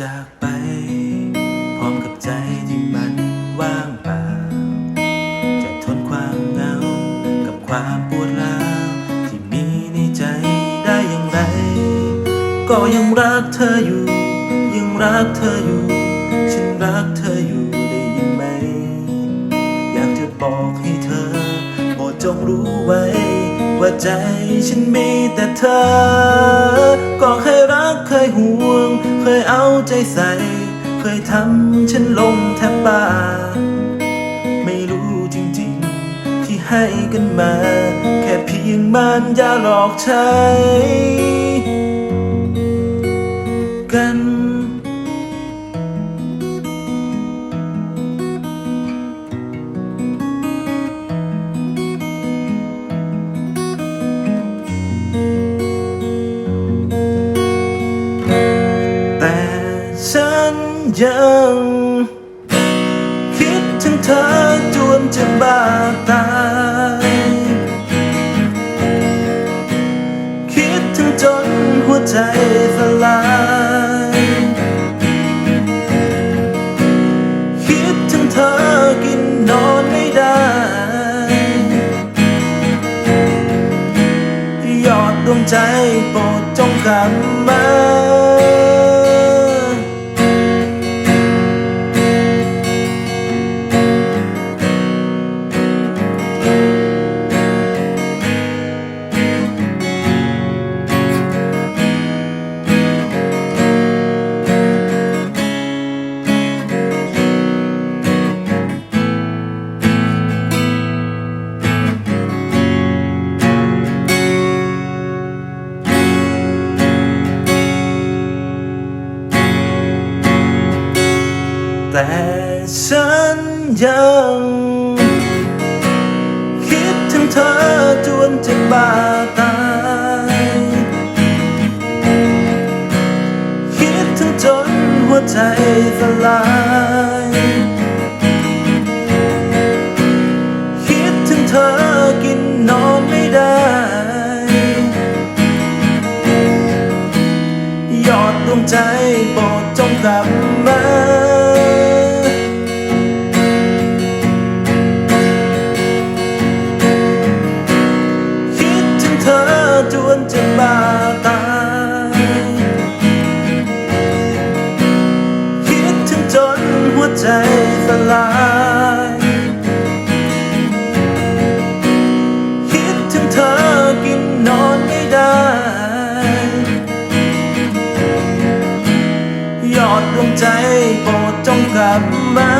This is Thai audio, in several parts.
จากไป พร้อมกับใจที่มันว่างเปล่า จะทนความเหงา กับความปวดร้าวที่มีในใจได้อย่างไร ก็ยังรักเธออยู่ ยังรักเธออยู่ ฉันรักเธออยู่ได้ยินไหม อยากจะบอกให้เธอโปรดจงรู้ไว้ ว่าใจฉันมีแต่เธอ ก็เคยรักเคยห่วง เคยเอาใจใส่ เคยทำฉันลงแทบบ้า ไม่รู้จริงๆ ที่ให้กันมา แค่เพียงมันยาหลอกใช้ กัน ยังคิดถึงเธอจนจะบ้าตายคิดถึงจนหัวใจสลายคิดถึงเธอกินนอนไม่ได้ ยอดดวงใจโปรดจงกลับมา แต่ฉันยังคิดถึงเธอจนจะบ้าตาย คิดถึงจนหัวใจสลาย คิดถึงเธอกินนอนไม่ได้ยอดดวงใจโยอดวงใจโปรดจงกลับมา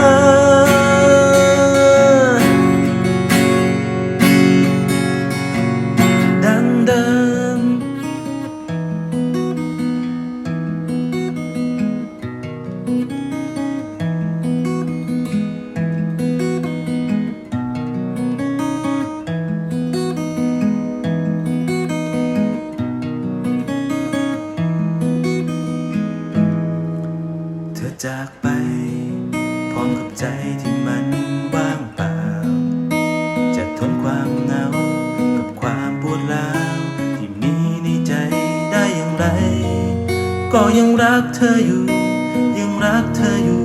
จากไป พร้อมกับใจที่มันว่างเปล่า จะทนความเหงา กับความปวดร้าวที่มีในใจได้อย่างไร ก็ยังรักเธออยู่ ยังรักเธออยู่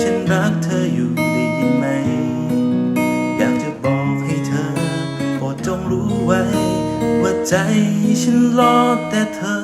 ฉันรักเธออยู่ได้ยินไหม อยากจะบอกให้เธอโปรดจงรู้ไว้ ว่าใจฉันรอแต่เธอ